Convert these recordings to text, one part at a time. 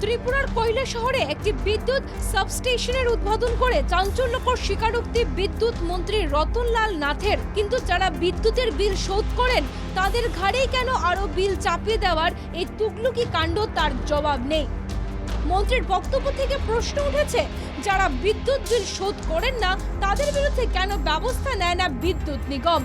ত্রিপুরার কৈলা শহরে একটি বিদ্যুৎ সাবস্টেশনের উদ্বোধন করে চাঞ্চল্যকর স্বীকারোক্তি বিদ্যুৎ মন্ত্রী রতনলাল নাথের। কিন্তু যারা বিদ্যুতের বিল শোধ করেন, তাদের ঘাড়েই কেন আরও বিল চাপিয়ে দেওয়ার এই তুগলুকি কাণ্ড তার জবাব নেই। মন্ত্রীর বক্তব্য থেকে প্রশ্ন উঠেছে, যারা বিদ্যুৎ বিল শোধ করেন না, তাদের বিরুদ্ধে কেন ব্যবস্থা নেয় না বিদ্যুৎ নিগম?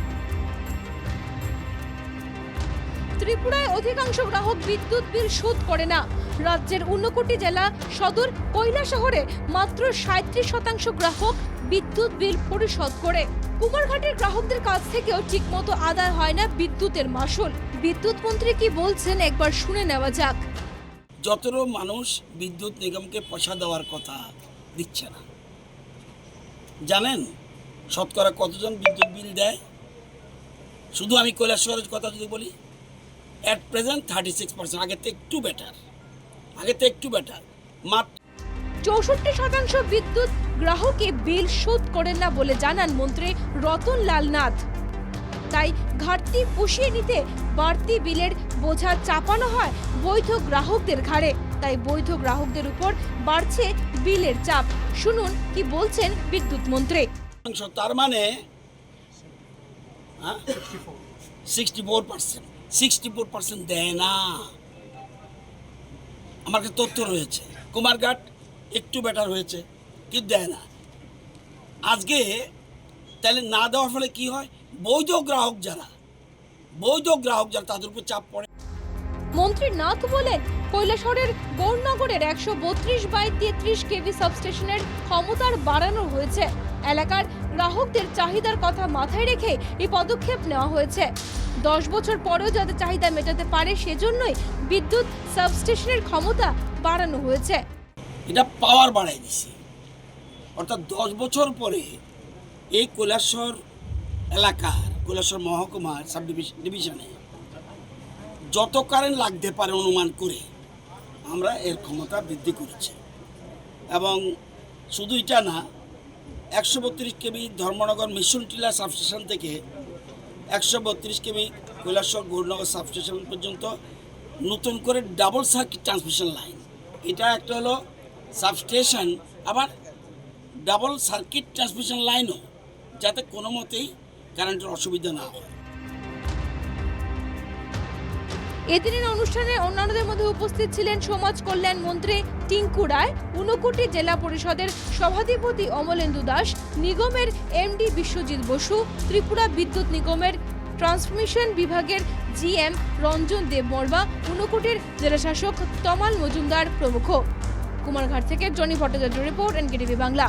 ত্রিপুরায় অধিকাংশ গ্রাহক বিদ্যুৎ বিল শোধ করে না। রাজ্যের ঊনকোটি জেলা সদর কৈলা শহরে মাত্র সাঁত্রিশ শতাংশ গ্রাহক বিদ্যুৎ বিল পরিশোধ করে। কুমারঘাটের গ্রাহকদের কাছ থেকেও ঠিকমতো আদায় হয় না বিদ্যুতের মাসুল। বিদ্যুৎ মন্ত্রী কি বলছেন একবার শুনে নেওয়া যাক। যতটা মানুষ বিদ্যুৎ নিগমকে পয়সা দেওয়ার কথা দিচ্ছে না। জানেন শতকরা কতজন বিদ্যুৎ বিল দেয়? শুধু আমি কৈলাসহরের কথা যদি বলি। At present thirty six percent আগের থেকে একটু বেটার আগের থেকে একটু বেটার মাত্র চৌষট্টি শতাংশ বিদ্যুৎ গ্রাহকে বিল শোধ করেন না বলে জানান মন্ত্রী রতন লাল নাথ তাই ঘাটতি পুষিয়ে নিতে বাড়তি বিলের বোঝা চাপানো হয় বৈধ গ্রাহকদের ঘাড়ে। তাই বৈধ গ্রাহকদের উপর বাড়ছে বিলের চাপ। শুনুন কি বলছেন বিদ্যুৎ মন্ত্রী। তার মানে sixty four percent sixty four percent দেয় না। আমার কাছে তথ্য রয়েছে। কুমারঘাট একটু বেটার হয়েছে, কিন্তু দেয় না। আজকে তাহলে না দেওয়ার ফলে কি হয়? বৈধ গ্রাহক যারা, বৈধ গ্রাহক যারা, তাদের উপর চাপ পড়ে। মন্ত্রী নাথ বলেন কৈলাসহরের গৌরনগরের একশো বত্রিশ বাই তেত্রিশ কেভি সাবস্টেশনের ক্ষমতার বাড়ানো হয়েছে। এলাকার গ্রাহকদের চাহিদার কথা মাথায় রেখে এই পদক্ষেপ নেওয়া হয়েছে। দশ বছর পরেও যাতে চাহিদা মেটাতে পারে, সেজন্যই বিদ্যুৎ সাবস্টেশনের ক্ষমতা বাড়ানো হয়েছে। এটা পাওয়ার বাড়াই দিছে। অর্থাৎ দশ বছর পরে এই কৈলাসর এলাকার, কৈলাসর মহকুমার সাব ডিভিশনে যত কারেন্ট লাগতে পারে অনুমান করে আমরা এর ক্ষমতা বৃদ্ধি করেছি। এবং শুধু এটা না, একশো বত্রিশ কেবি ধর্মনগর মিশন টিলা সাবস্টেশন থেকে একশো বত্রিশ কেমি কৈলাসর গৌরনগর সাবস্টেশন পর্যন্ত নতুন করে ডাবল সার্কিট ট্রান্সমিশন লাইন এটা একটা হলো সাবস্টেশন আবার ডাবল সার্কিট ট্রান্সমিশন লাইনও যাতে কোনো মতেই কারেন্টের অসুবিধা না হয়। এদিনের অনুষ্ঠানে অন্যান্যদের মধ্যে উপস্থিত ছিলেন সমাজ কল্যাণ মন্ত্রী টিঙ্কু রায়, ঊনকোটি জেলা পরিষদের সভাধিপতি অমলেন্দু দাস, নিগমের এমডি বিশ্বজিৎ বসু, ত্রিপুরা বিদ্যুৎ নিগমের ট্রান্সমিশন বিভাগের জিএম রঞ্জন দেব দেববর্মা ঊনকোটির জেলাশাসক তমাল মজুমদার প্রমুখ। কুমারঘাট থেকে Johnny Bhattacharya report, NKTV Bangla.